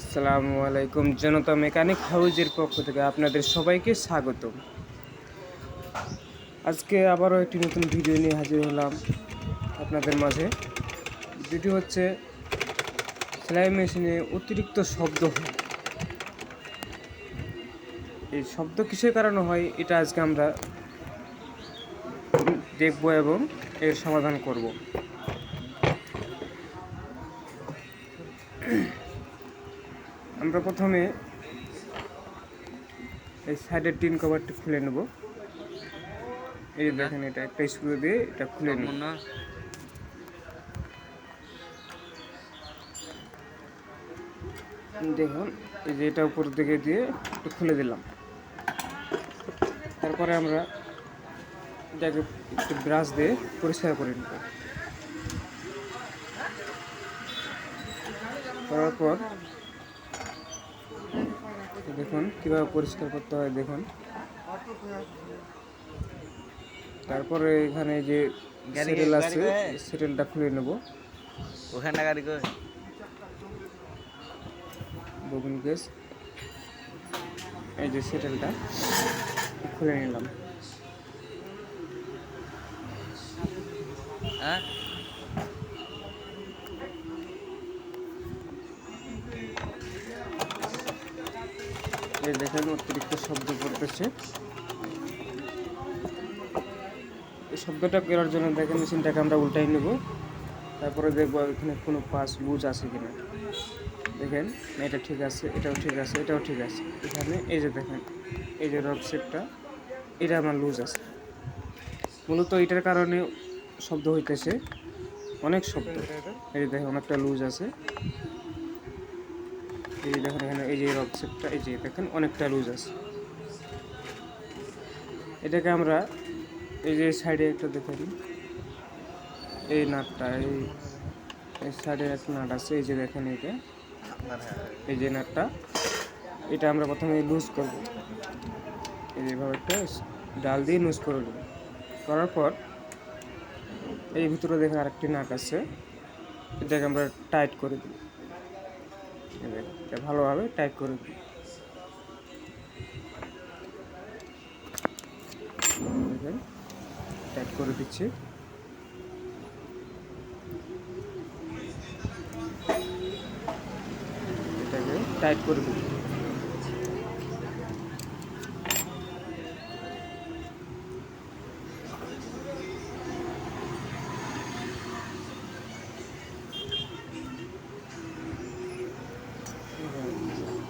আসসালামু আলাইকুম, জনতা মেকানিক হাউজের পক্ষ থেকে আপনাদের সবাইকে স্বাগত আজকে আবারও একটি নতুন ভিডিও নিয়ে হাজির হলাম আপনাদের মাঝে। ভিডিও হচ্ছে, সেলাই মেশিনে অতিরিক্ত শব্দ হয়। এই শব্দ কিসের কারণে হয়, এটা আজকে আমরা দেখব এবং এর সমাধান করব। আমরা প্রথমে এই সাইডের টিন কভারটা খুলে নেব। এই যে দেখেন এটা একটা স্ক্রু দিয়ে এটা খুলে নেব। দেখুন এই যে এটা উপর দিকে দিয়ে একটু খুলে দিলাম। তারপরে আমরা এটাকে একটু ব্রাশ দিয়ে পরিষ্কার করে নেব। করার পর দেখুন কীভাবে পরিষ্কার করতে হয় দেখুন। তারপরে এখানে যে সেটেল আছে? সেটেলটা খুলে নেব। ওখানে গাড়ি কই? ববিন কেস এই যে সেটেলটা খুলে নিলাম। হ্যাঁ? এই দেখেন অতিরিক্ত শব্দ করতেছে এই শব্দটা করার জন্য দেখেন মেশিনটাকে আমরা উল্টাই নেব। তারপরে দেখব এখানে কোনো পাস লুজ আছে কিনা। দেখেন, এটা ঠিক আছে, এটাও ঠিক আছে, এটাও ঠিক আছে। এখানে এই যে দেখেন, এই যে রক সেটটা এটা আমার লুজ আছে। মূলত এটার কারণে শব্দ হইতেছে। অনেক শব্দ। এই দেখেন, অনেকটা লুজ আছে। এই যে দেখেন এখানে, এই যে সেটটা, এই যে দেখেন, অনেকটা লুজ আছে। এটাকে আমরা এই যে সাইডে একটা দেখে দিই। এই নাটটা, এই এই সাইডে একটা নাট আছে, এই যে দেখেন এটা এই যে নাটটা, এটা আমরা প্রথমে লুজ করব। এই যেভাবে একটা ডাল দিয়ে লুজ করে দেবো। করার পর, এই ভিতরে দেখেন আরেকটি নাট আছে। এটাকে আমরা টাইট করে দিই দেখেন, এটা ভালোভাবে টাইট করে দেখেন টাইট করে দিচ্ছি। এটাকে টাইট করে দিই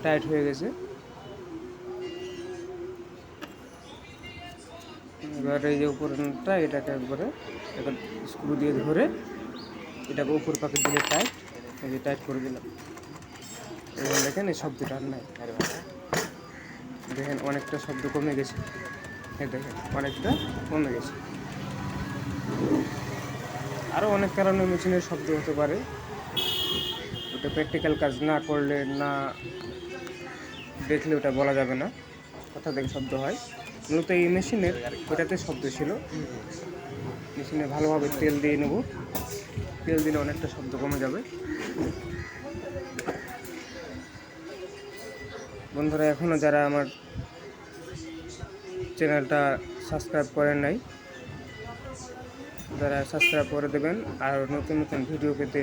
টাইট হয়ে গেছে। এবার এই যে উপরটা, এটাকে একবারে একটা স্ক্রু দিয়ে ধরে এটাকে উপর পাকে দিলে টাইট। এই যে টাইট করে দিলাম। এবার দেখেন এই শব্দটা আর নাই। দেখেন অনেকটা শব্দ কমে গেছে। দেখেন, অনেকটা কমে গেছে। আরও অনেক কারণে মেশিনের শব্দ হতে পারে। ওটা প্র্যাকটিক্যাল কাজ না করলে না দেখলে ওটা বলা যাবে না। কথা দেখে শব্দ হয়। মূলত এই মেশিনের ওটাতে শব্দ ছিল। মেশিনে ভালোভাবে তেল দিয়ে নেব। তেল দিলে অনেকটা শব্দ কমে যাবে। বন্ধুরা এখনও যারা আমার চ্যানেলটা সাবস্ক্রাইব করেন নাই, যারা সাবস্ক্রাইব করে দেবেন আর নতুন নতুন ভিডিও পেতে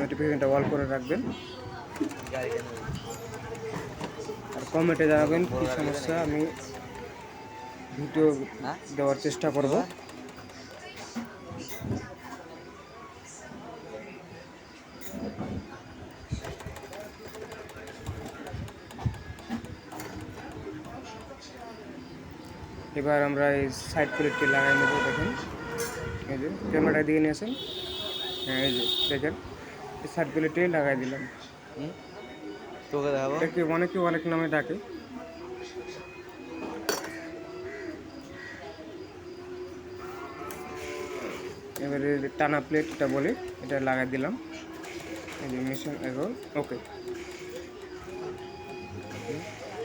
নোটিফিকেশনটা অল করে রাখবেন। কমেন্টে জানাবেন কী সমস্যা, আমি ভিডিও? দেওয়ার চেষ্টা করব। এবার আমরা এই সাইড প্লেটটি লাগাই নেব, দেখেন। এই যে ক্যামেরা দিয়ে নিয়েছেন। হ্যাঁ এই যে, দেখেন। এই সাইড প্লেটটি লাগাই দিলাম। তোকে দেখাবো। এটাকে অনেকে অনেক নামে ডাকে। এবারে টানা প্লেটটা বলে, এটা লাগাই দিলাম। এই যে মিশন এগো ওকে